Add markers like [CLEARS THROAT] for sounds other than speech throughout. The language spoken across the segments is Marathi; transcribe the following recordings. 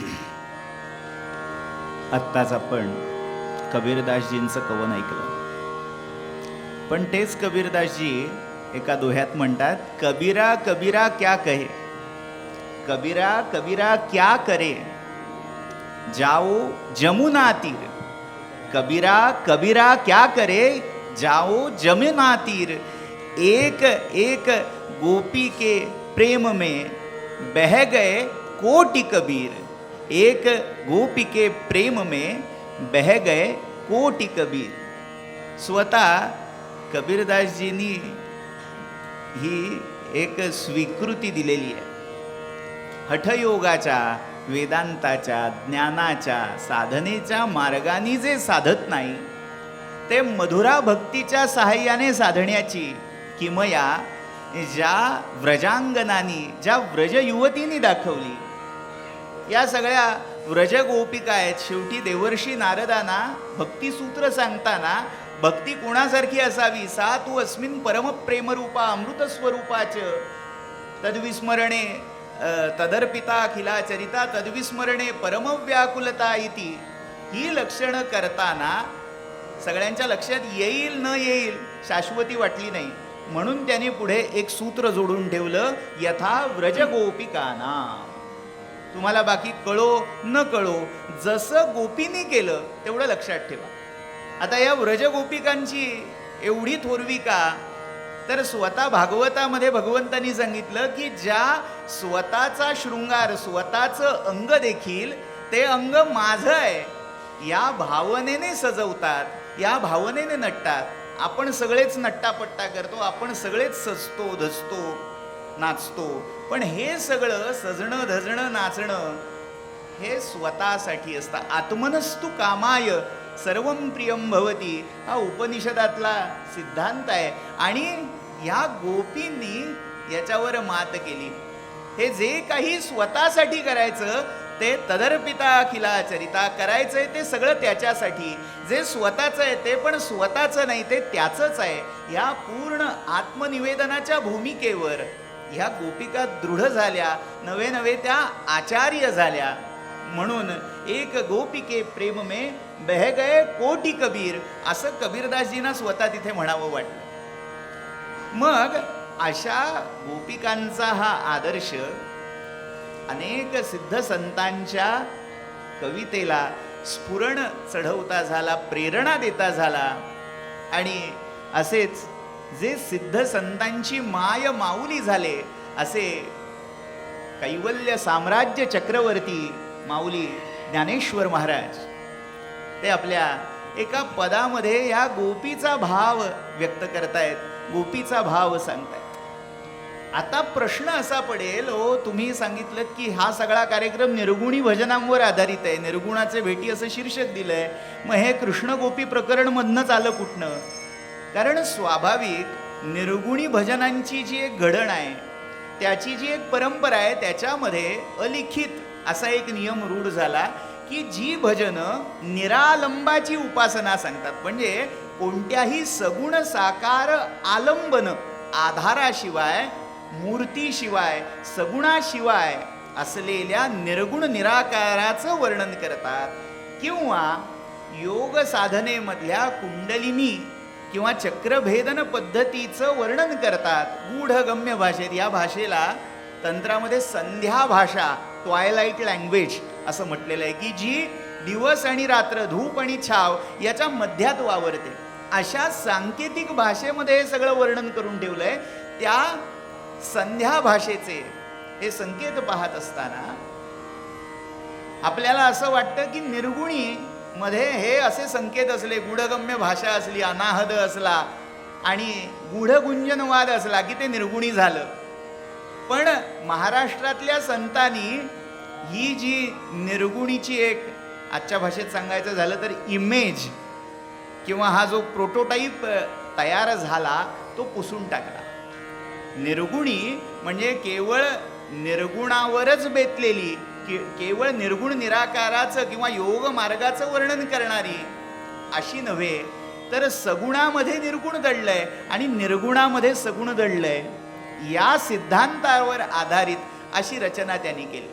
[CLEARS THROAT] आत्ताच आपण कबीरदासजींचं कवन ऐकलं. पण तेच कबीरदासजी एका दोह्यात म्हणतात कबीरा कबीरा क्या कहे? कबीरा कबीरा क्या करे? जाओ जमुना तीर। कबीरा कबीरा क्या करे? जाओ जमुना तीर। एक एक गोपी के प्रेम में बह गए कोटि कबीर। एक गोपी के प्रेम में बह गए कोटि कबीर। स्वतः कबीरदासजींनी ही एक स्वीकृती दिलेली आहे हठयोगाच्या वेदांताच्या ज्ञानाच्या साधनेच्या मार्गाने जे साधत नाही ते मधुरा भक्तीच्या सहाय्याने साधण्याची किमया ज्या व्रजांगनानी ज्या व्रज युवतींनी दाखवली या सगळ्या व्रजगोपिका आहेत. शेवटी देवर्षी नारदांना भक्तिसूत्र सांगताना भक्ती कोणासारखी असावी? सा तू अस्मिन परमप्रेमरूपा अमृतस्वरूपाच तद्विस्मरणे तदर्पिता अखिला चरिता तद्विस्मरणे परमव्याकुलता इति. ही लक्षणं करताना सगळ्यांच्या लक्षात येईल न येईल शाश्वती वाटली नाही. म्हणून त्याने पुढे एक सूत्र जोडून ठेवलं यथा व्रजगोपिकाना. तुम्हाला बाकी कळो न कळो जसं गोपीने केलं तेवढं लक्षात ठेवा. आता या व्रज गोपिकांची एवढी थोरवी का तर स्वतः भागवतामध्ये भगवंतांनी सांगितलं की ज्या स्वतःचा शृंगार स्वतःचं अंग देखील ते अंग माझं आहे या भावनेने सजवतात या भावनेने नटतात. आपण सगळेच नट्टापट्टा करतो आपण सगळेच सजतो धसतो नाचतो पण हे सगळं सजणं धजणं नाचणं हे स्वतःसाठी असतं. आत्मनस्तु कामाय सर्व प्रियम भवती. हा उपनिषदातला सिद्धांत आहे. आणि या गोपींनी याच्यावर मात केली. हे जे काही स्वतःसाठी करायचं ते तदर्पिता अखिला चरिता करायचंय ते सगळं त्याच्यासाठी. जे स्वतःचं आहे ते पण स्वतःचं नाही ते त्याचंच आहे. या पूर्ण आत्मनिवेदनाच्या भूमिकेवर. ह्या गोपिका दृढ झाल्या नवे नवे त्या आचार्य झाल्या. म्हणून एक गोपिके प्रेम मे बह गए कोटी कबीर असं कबीरदासजींना स्वतः तिथे म्हणावं वाटलं. मग अशा गोपिकांचा हा आदर्श अनेक सिद्ध संतांच्या कवितेला स्फुरण चढवता झाला प्रेरणा देता झाला आणि असेच जे सिद्ध संतांची माय माऊली झाले असे कैवल्य साम्राज्य चक्रवर्ती माऊली ज्ञानेश्वर महाराज. ते आपल्या एका पदामध्ये या गोपीचा भाव व्यक्त करतायत गोपीचा भाव सांगतायत. आता प्रश्न असा पडेल हो तुम्ही सांगितलं की हा सगळा कार्यक्रम निर्गुणी भजनांवर आधारित आहे. निर्गुणाचे भेटी असं शीर्षक दिलंय. मग हे कृष्ण गोपी प्रकरणमधनंच आलं कुठनं? कारण स्वाभाविक निर्गुणी भजनांची जी एक घडण आहे त्याची जी एक परंपरा आहे त्याच्यामध्ये अलिखित असा एक नियम रूढ झाला की जी भजनं निरालंबाची उपासना सांगतात. म्हणजे कोणत्याही सगुण साकार आलंबन आधाराशिवाय मूर्तीशिवाय सगुणाशिवाय असलेल्या निर्गुण निराकाराचं वर्णन करतात. किंवा योग साधनेमधल्या कुंडलिनी किंवा चक्रभेदन पद्धतीचं वर्णन करतात. गूढगम्य भाषेत या भाषेला तंत्रामध्ये संध्या भाषा ट्वायलाईट लँग्वेज असं म्हटलेलं आहे की जी दिवस आणि रात्र धूप आणि छाव याच्या मध्यात वावरते. अशा सांकेतिक भाषेमध्ये हे सगळं वर्णन करून ठेवलंय. त्या संध्या भाषेचे हे संकेत पाहत असताना आपल्याला असं वाटतं की निर्गुणी मध्ये हे असे संकेत असले गूढगम्य भाषा असली अनाहद असला आणि गूढगुंजनवाद असला की ते निर्गुणी झालं. पण महाराष्ट्रातल्या संतांनी ही जी निर्गुणीची एक आजच्या भाषेत सांगायचं झालं तर इमेज किंवा हा जो प्रोटोटाईप तयार झाला तो पुसून टाकला. निर्गुणी म्हणजे केवळ निर्गुणावरच बेतलेली केवळ निर्गुण निराकाराचं किंवा योग मार्गाचं वर्णन करणारी अशी नव्हे तर सगुणामध्ये निर्गुण दडलंय आणि निर्गुणामध्ये सगुण दडलंय या सिद्धांतावर आधारित अशी रचना त्यांनी केली.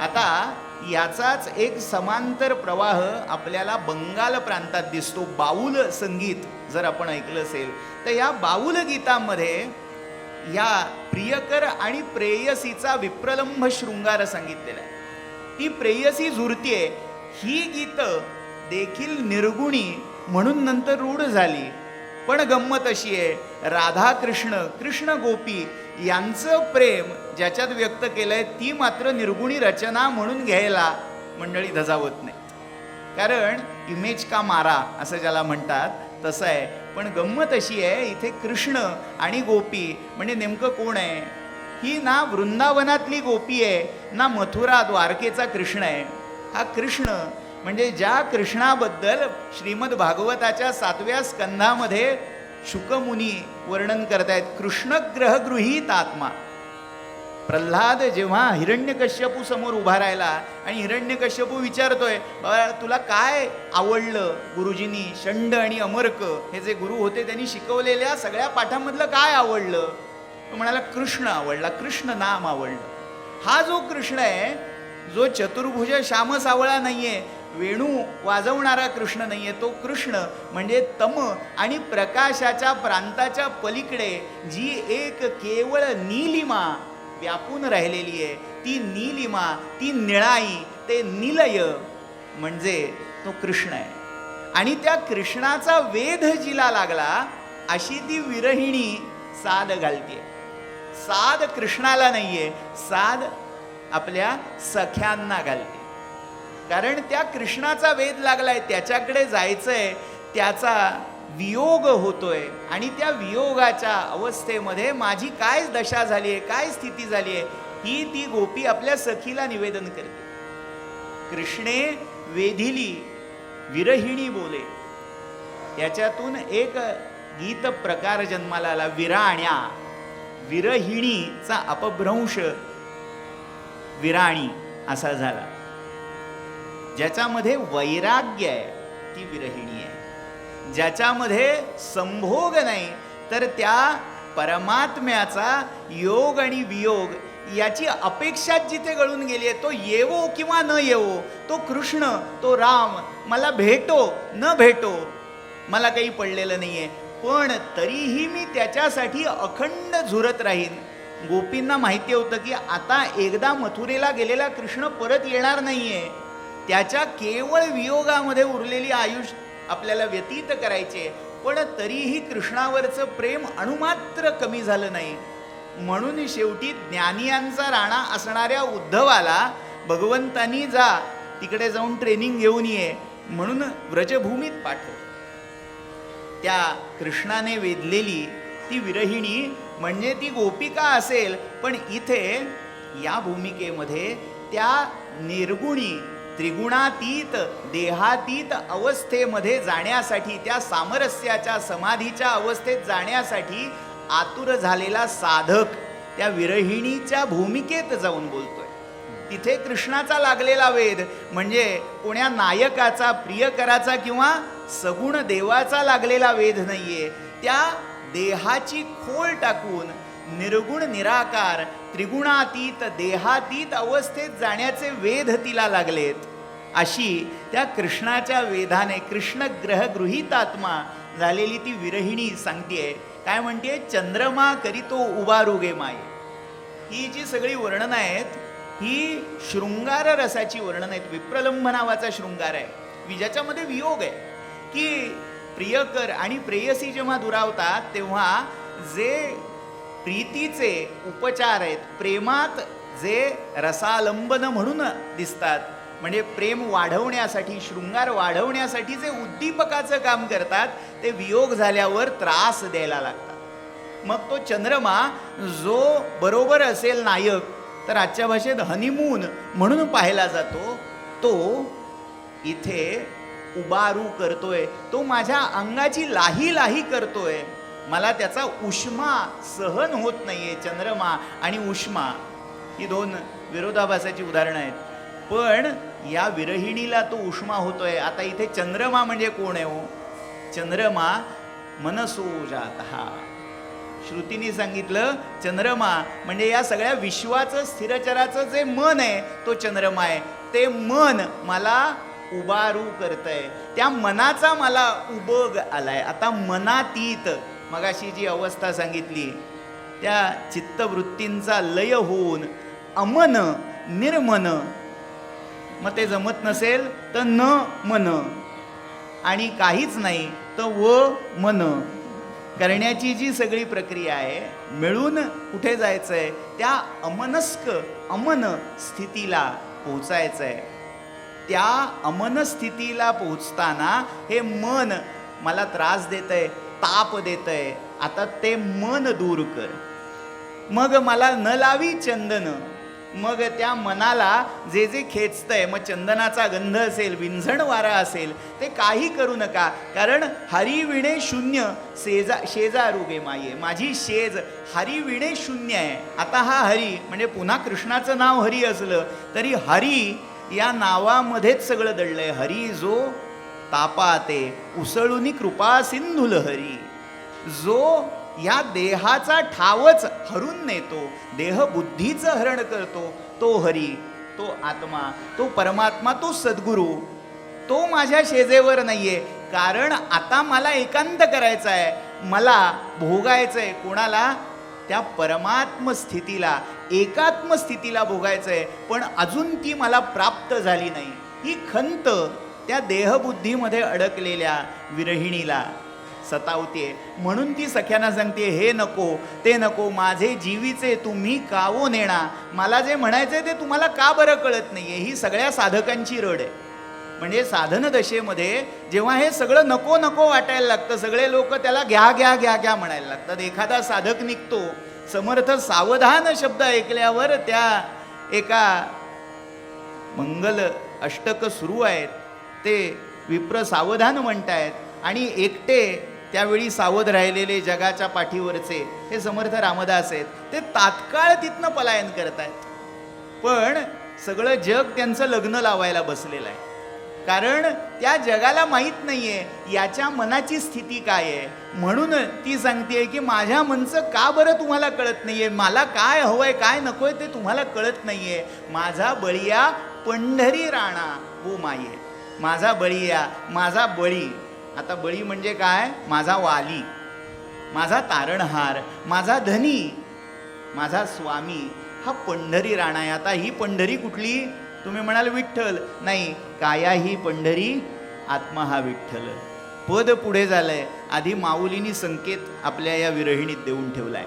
आता याचाच एक समांतर प्रवाह आपल्याला बंगाल प्रांतात दिसतो बाऊल संगीत जर आपण ऐकलं असेल तर या बाऊल गीतामध्ये या प्रियकर आणि प्रेयसीचा विप्रलंभ शृंगार सांगितलेला आहे ती प्रेयसी झुरतीये ही गीतं देखील निर्गुणी म्हणून नंतर रूढ झाली. पण गंमत अशी आहे राधा कृष्ण कृष्ण गोपी यांचं प्रेम ज्याच्यात व्यक्त केलंय ती मात्र निर्गुणी रचना म्हणून घ्यायला मंडळी धजावत नाही कारण इमेज का मारा असं ज्याला म्हणतात तसं आहे. पण गंमत अशी आहे इथे कृष्ण आणि गोपी म्हणजे नेमकं कोण आहे? ही ना वृंदावनातली गोपी आहे ना मथुरा द्वारकेचा कृष्ण आहे. हा कृष्ण म्हणजे ज्या कृष्णाबद्दल श्रीमद भागवताच्या सातव्या स्कंधामध्ये शुकमुनी वर्णन करतायत कृष्ण ग्रहगृहीत आत्मा. प्रल्हाद जेव्हा हिरण्यकश्यपू समोर उभा राहिला आणि हिरण्यकश्यपू विचारतोय तुला काय आवडलं गुरुजींनी? षंड आणि अमर्क हे जे गुरु होते त्यांनी शिकवलेल्या सगळ्या पाठांमधलं काय आवडलं? तो म्हणाला कृष्ण आवडला कृष्ण नाम आवडलं. हा जो कृष्ण आहे जो चतुर्भुज श्याम सावळा नाहीये वेणू वाजवणारा कृष्ण नाहीये तो कृष्ण म्हणजे तम आणि प्रकाशाच्या प्रांताच्या पलीकडे जी एक केवळ नीलिमा व्यापून राहिलेली आहे. ती नीलिमा ती निळाई ते निलय म्हणजे तो कृष्ण आहे. आणि त्या कृष्णाचा वेध जिला लागला अशी ती विरहिणी साद घालते साद कृष्णाला नाहीये साद आपल्या सख्यांना घालते कारण त्या कृष्णाचा वेध लागलाय त्याच्याकडे जायचंय त्याचा वियोग होतोय आणि त्या वियोगाच्या अवस्थेमध्ये माझी काय दशा झाली आहे काय स्थिती झाली आहे ही ती गोपी आपल्या सखीला निवेदन करते. कृष्णे वेधिली विरहिणी बोले. याच्यातून एक गीत प्रकार जन्माला आला विराण्या. विरहिणीचा अपभ्रंश विराणी असा झाला. ज्याच्यामध्ये वैराग्य आहे ती विरहिणी आहे. ज्याच्यामध्ये संभोग नाही तर त्या परमात्म्याचा योग आणि वियोग याची अपेक्षा जिथे गळून गेली आहे तो येवो किंवा न येवो तो कृष्ण तो राम मला भेटो न भेटो मला काही पडलेलं नाही आहे पण तरीही मी त्याच्यासाठी अखंड झुरत राहीन. गोपींना माहिती होतं की आता एकदा मथुरेला गेलेला कृष्ण परत येणार नाही आहे त्याच्या केवळ वियोगामध्ये उरलेली आयुष्य आपल्याला व्यतीत करायचे. पण तरीही कृष्णावरचं प्रेम अणुमात्र कमी झालं नाही. म्हणून शेवटी ज्ञानियांचा राणा असणाऱ्या उद्धवाला भगवंतानी जा तिकडे जाऊन ट्रेनिंग घेऊन ये म्हणून व्रजभूमीत पाठव. त्या कृष्णाने वेधलेली ती विरहिणी म्हणजे ती गोपिका असेल पण इथे या भूमिकेमध्ये त्या निर्गुणी त्रिगुणातीत देहातीत अवस्थेमध्ये जाण्यासाठी त्या सामरस्याच्या समाधीच्या अवस्थेत जाण्यासाठी आतुर झालेला साधक त्या विरहिणीच्या भूमिकेत जाऊन बोलतोय. तिथे कृष्णाचा लागलेला वेद म्हणजे कोण्या नायकाचा प्रियकराचा किंवा सगुण देवाचा लागलेला वेध नाहीये. त्या देहाची खोल टाकून निर्गुण निराकार त्रिगुणातीत देहातीत अवस्थेत जाण्याचे वेध तिला लागलेत. अशी त्या कृष्णाच्या वेधाने कृष्ण ग्रह आत्मा झालेली ती विरहिणी सांगतेय. काय म्हणते चंद्रमा करीतो उबारुगे माय. ही जी सगळी वर्णनं आहेत ही शृंगार रसाची वर्णन आहेत. विप्रलंब नावाचा शृंगार आहे. वि- ज्याच्यामध्ये वियोग आहे. की प्रियकर आणि प्रेयसी जेव्हा दुरावतात तेव्हा जे प्रीतीचे उपचार आहेत. प्रेमात जे रसालंबन म्हणून दिसतात म्हणजे प्रेम वाढवण्यासाठी शृंगार वाढवण्यासाठी जे उद्दीपकाचं काम करतात ते वियोग झाल्यावर त्रास द्यायला लागतात. मग तो चंद्रमा जो बरोबर असेल नायक तर आजच्या भाषेत हनीमून म्हणून पाहिला जातो. तो इथे उबारू करतोय. तो माझ्या अंगाची लाही लाही करतोय. मला त्याचा उष्मा सहन होत नाहीये चंद्रमा आणि उष्मा. ही दोन विरोधाभासाची उदाहरणं आहेत. पण या विरहिणीला तो उष्मा होतोय. आता इथे चंद्रमा म्हणजे कोण आहे हो? चंद्रमा मनसो जात. हा श्रुतीने सांगितलं चंद्रमा म्हणजे या सगळ्या विश्वाचं स्थिरचराचं जे मन आहे तो चंद्रमा आहे. ते मन मला उबारू करतंय. त्या मनाचा मला उबग आलाय. आता मनातीत मगाशी जी अवस्था सांगितली त्या चित्तवृत्तींचा लय होऊन अमन निर्मन. मग ते जमत नसेल तर न मन. आणि काहीच नाही तर व मन. करण्याची जी सगळी प्रक्रिया आहे मिळून कुठे जायचं आहे त्या अमनस्क अमन स्थितीला पोहोचायचं आहे त्या अमन स्थितीला पोहोचताना हे मन मला त्रास देतंय. ताप देतंय. आता ते मन दूर कर. मग मला न लावी चंदन. मग त्या मनाला जे जे खेचतंय मग चंदनाचा गंध असेल विंझण वारा असेल ते काही करू नका. कारण हरिविणे शून्य शेजा शेजारुगे माये. माझी शेज हरिविणे शून्य आहे. आता हा हरी म्हणजे पुन्हा कृष्णाचं नाव हरी असलं तरी हरी या नावामध्येच सगळं दडलंय. हरी जो तापाते उसळूनी कृपा सिंधुल लहरी जो या देहाचा ठावच हरून नेतो देह बुद्धीचं हरण करतो तो हरी तो आत्मा तो परमात्मा तो सद्गुरू तो माझ्या शेजेवर नाहीये. कारण आता मला एकांत करायचा आहे मला भोगायचं आहे कोणाला? त्या परमात्म स्थितीला एकात्म स्थितीला भोगायचं आहे पण अजून ती मला प्राप्त झाली नाही. ही खंत त्या देहबुद्धीमध्ये अडकलेल्या विरहिणीला सतावते म्हणून ती सख्यांना सांगते हे नको ते नको माझे जीवीचे तुम्ही कावो नेणा. मला जे म्हणायचे ते तुम्हाला का बरं कळत नाहीये? ही सगळ्या साधकांची रड आहे. म्हणजे साधन दशेमध्ये जेव्हा हे सगळं नको नको वाटायला लागतं सगळे लोक त्याला घ्या घ्या घ्या घ्या म्हणायला लागतात. एखादा साधक निघतो समर्थ सावधान शब्द ऐकल्यावर त्या एका मंगल अष्टक सुरू आहेत. ते विप्र सावधान म्हणतायत. आणि एकटे त्यावेळी सावध राहिलेले जगाच्या पाठीवरचे हे समर्थ रामदास आहेत. ते तात्काळ तिथनं पलायन करतायत. पण सगळं जग त्यांचं लग्न लावायला बसलेलं आहे. कारण त्या जगाला माहीत नाही आहे याच्या मनाची स्थिती काय आहे. म्हणून ती सांगते की माझ्या मनचं का बरं तुम्हाला कळत नाही आहे मला काय हवंय काय नकोय ते तुम्हाला कळत नाही आहे माझा बळीया पंढरी राणा वो माई आहे. माझा बळी या माझा बळी. आता बळी म्हणजे काय? माझा वाली. माझा तारणहार माझा धनी. माझा स्वामी. हा पंढरी राणा आहे. आता ही पंढरी कुठली? तुम्ही म्हणाल विठ्ठल. नाही काया ही पंढरी? आत्मा हा विठ्ठल. पद पुढे झालंय. आधी माऊलीनी संकेत आपल्या या विरहिणीत देऊन ठेवलाय.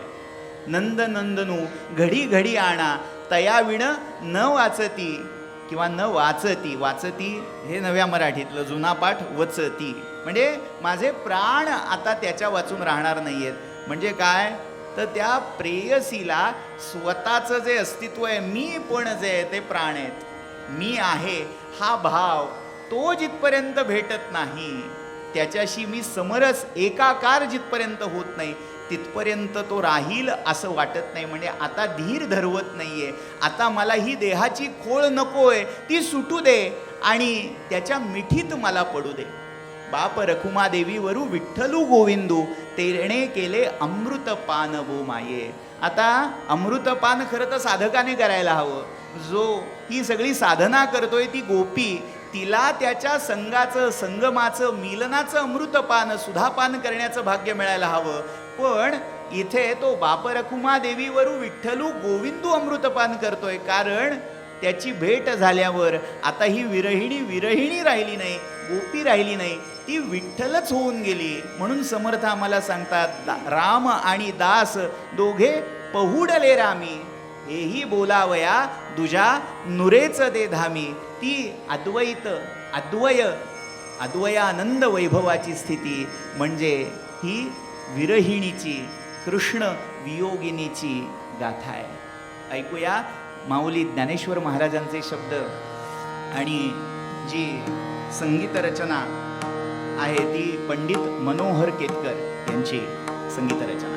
नंद नंदनू घडी घडी आणा. तया विण न वाचती. किंवा न वाचती वाचती हे नव्या मराठीतलं जुना पाठ वचती. म्हणजे माझे प्राण आता त्याच्या वाचून राहणार नाही आहेत म्हणजे काय? तर त्या प्रेयसीला स्वतःचं जे अस्तित्व आहे मी पण जे आहे ते प्राण आहेत. मी आहे हा भाव तो जिथपर्यंत भेटत नाही त्याच्याशी मी समरस एकाकार जिथपर्यंत होत नाही. तिथपर्यंत तो राहील असं वाटत नाही. म्हणजे आता धीर धरवत नाहीये. आता मला ही देहाची खोळ नकोय ती सुटू दे आणि त्याच्या मिठीत मला पडू दे. बाप रखुमा देवीवरू विठ्ठलू गोविंदू तेरणे केले अमृतपान वो माये. आता अमृतपान खरं तर साधकाने करायला हवं. जो ही सगळी साधना करतोय ती गोपी तिला त्याच्या संगाचं संगमाचं मिलनाचं अमृतपान सुधापान करण्याचं भाग्य मिळायला हवं. पण इथे तो बापरखुमा देवीवरू विठ्ठलू गोविंदू अमृतपान करतोय. कारण त्याची भेट झाल्यावर आता ही विरहिणी विरहिणी राहिली नाही गोपी राहिली नाही ती विठ्ठलच होऊन गेली. म्हणून समर्थ आम्हाला सांगतात दा- राम आणि दास दोघे पहुडले रामी. हेही बोलावया दुजा नुरेच दे धामी. ती अद्वैत अद्वय अद्वयानंद वैभवाची स्थिती. म्हणजे ही विरहिणीची कृष्ण वियोगिनीची गाथा आहे. ऐकूया माऊली ज्ञानेश्वर महाराजांचे शब्द आणि जी संगीत रचना आहे ती पंडित मनोहर केतकर यांची संगीत रचना.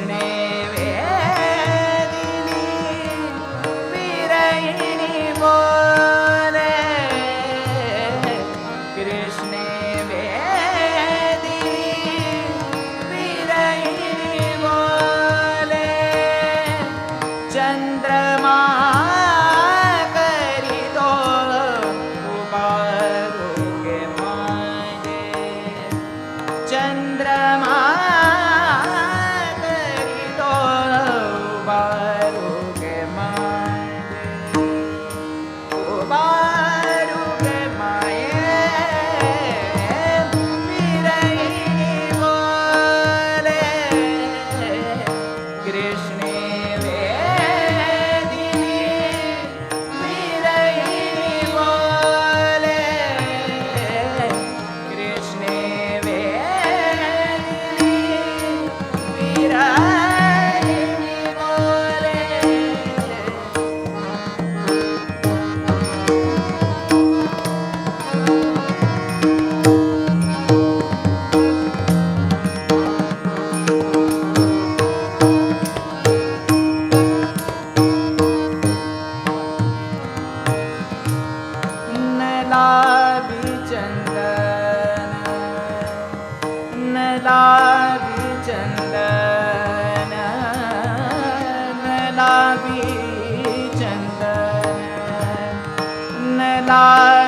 चंदन नलाबी चंदन नलाबी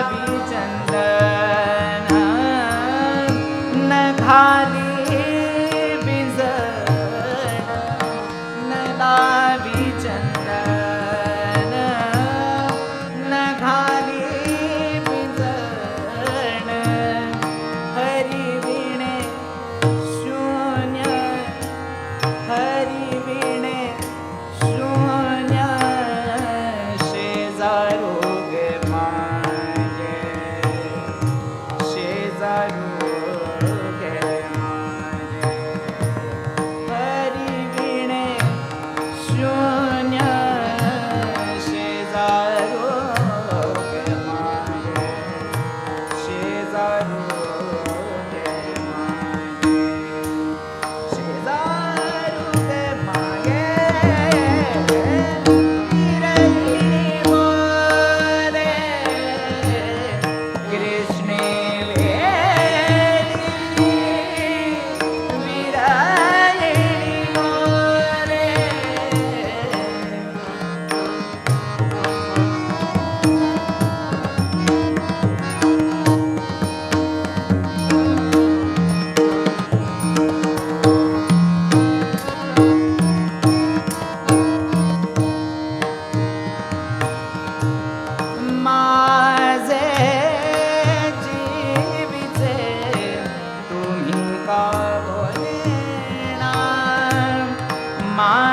I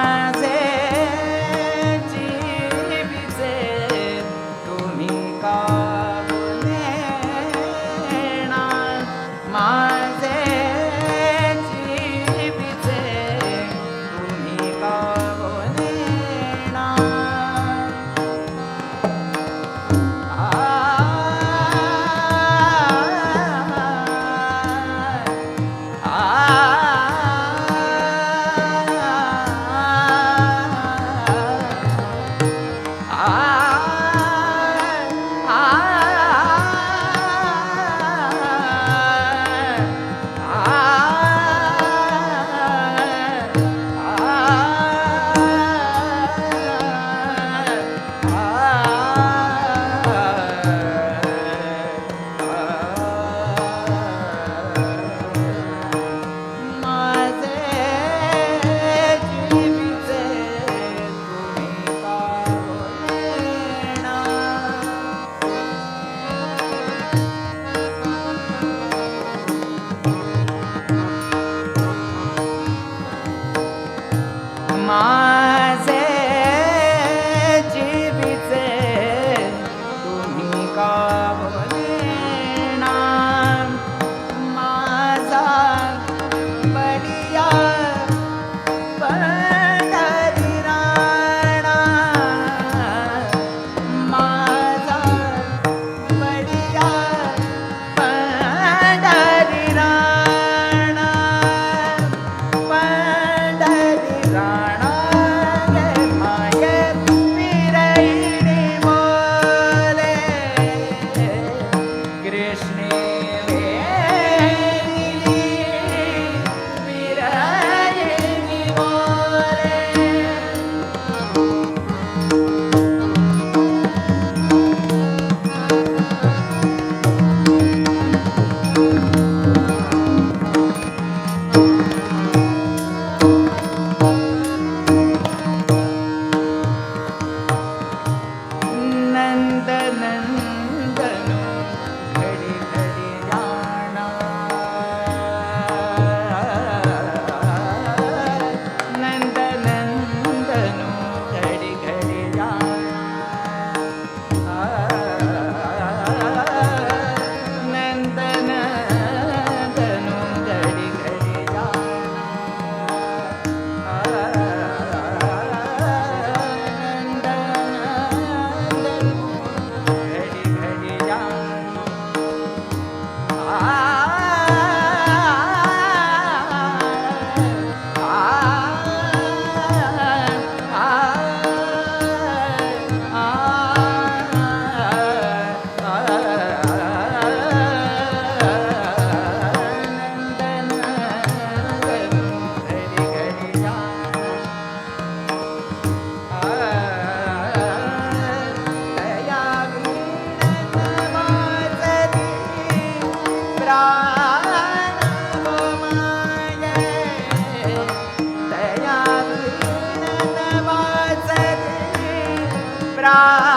कबीरा